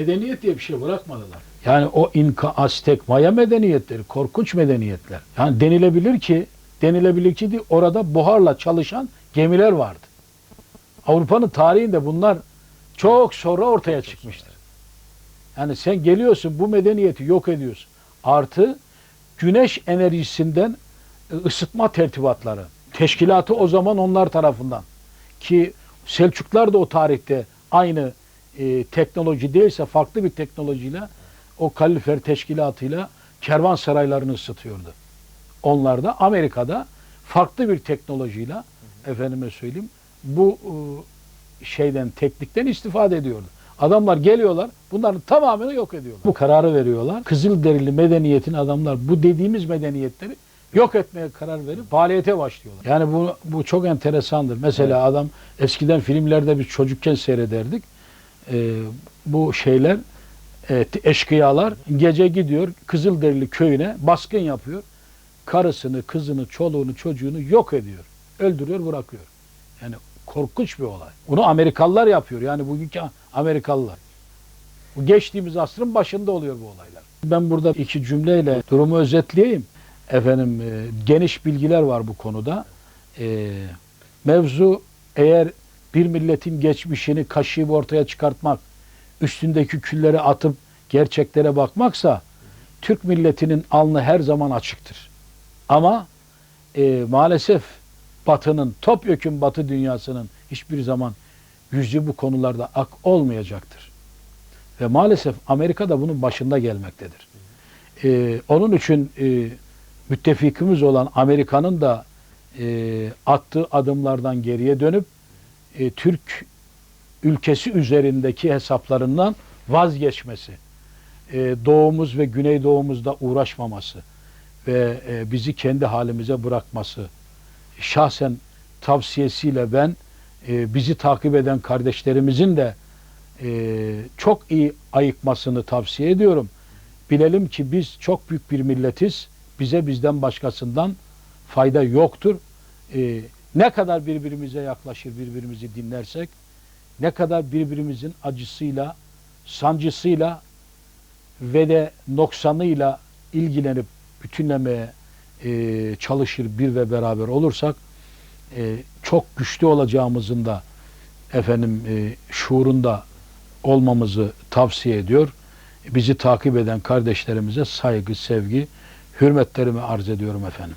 Medeniyet diye bir şey bırakmadılar. Yani o İnka, Aztek, Maya medeniyetleri korkunç medeniyetler. Yani denilebilir ki denilebilir ki di- orada buharla çalışan gemiler vardı. Avrupa'nın tarihinde bunlar çok sonra ortaya çıkmıştır. Yani sen geliyorsun bu medeniyeti yok ediyorsun. Artı güneş enerjisinden e, ısıtma tertibatları. Teşkilatı o zaman onlar tarafından. Ki Selçuklar da o tarihte aynı e, teknoloji değilse farklı bir teknolojiyle o kalifer teşkilatıyla kervansaraylarını ısıtıyordu. Onlar da Amerika'da farklı bir teknolojiyle efendime söyleyeyim bu e, şeyden teknikten istifade ediyordu. Adamlar geliyorlar bunların tamamını yok ediyorlar. Bu kararı veriyorlar. Kızılderili medeniyetin adamlar bu dediğimiz medeniyetleri yok etmeye karar verip faaliyete başlıyorlar. Yani bu, bu çok enteresandır. Mesela adam eskiden filmlerde biz çocukken seyrederdik. Ee, bu şeyler e, eşkıyalar gece gidiyor Kızılderili köyüne baskın yapıyor. Karısını, kızını, çoluğunu, çocuğunu yok ediyor. Öldürüyor, bırakıyor. Yani korkunç bir olay. Bunu Amerikalılar yapıyor. Yani bugünkü Amerikalılar. Bu geçtiğimiz asrın başında oluyor bu olaylar. Ben burada iki cümleyle durumu özetleyeyim. Efendim e, geniş bilgiler var bu konuda. E, mevzu eğer bir milletin geçmişini kaşıyıp ortaya çıkartmak, üstündeki külleri atıp gerçeklere bakmaksa Türk milletinin alnı her zaman açıktır. Ama e, maalesef Batı'nın, topyekun Batı dünyasının hiçbir zaman yüzü bu konularda ak olmayacaktır. Ve maalesef Amerika da bunun başında gelmektedir. E, onun için e, müttefikimiz olan Amerika'nın da e, attığı adımlardan geriye dönüp e, Türk ülkesi üzerindeki hesaplarından vazgeçmesi, e, doğumuz ve güneydoğumuzda uğraşmaması ve e, bizi kendi halimize bırakması, şahsen tavsiyesiyle ben e, bizi takip eden kardeşlerimizin de e, çok iyi ayıkmasını tavsiye ediyorum. Bilelim ki biz çok büyük bir milletiz. Bize bizden başkasından fayda yoktur. E, ne kadar birbirimize yaklaşır, birbirimizi dinlersek, ne kadar birbirimizin acısıyla, sancısıyla ve de noksanıyla ilgilenip bütünlemeye e, çalışır bir ve beraber olursak e, çok güçlü olacağımızın da efendim e, şuurunda olmamızı tavsiye ediyor. Bizi takip eden kardeşlerimize saygı, sevgi, hürmetlerimi arz ediyorum efendim.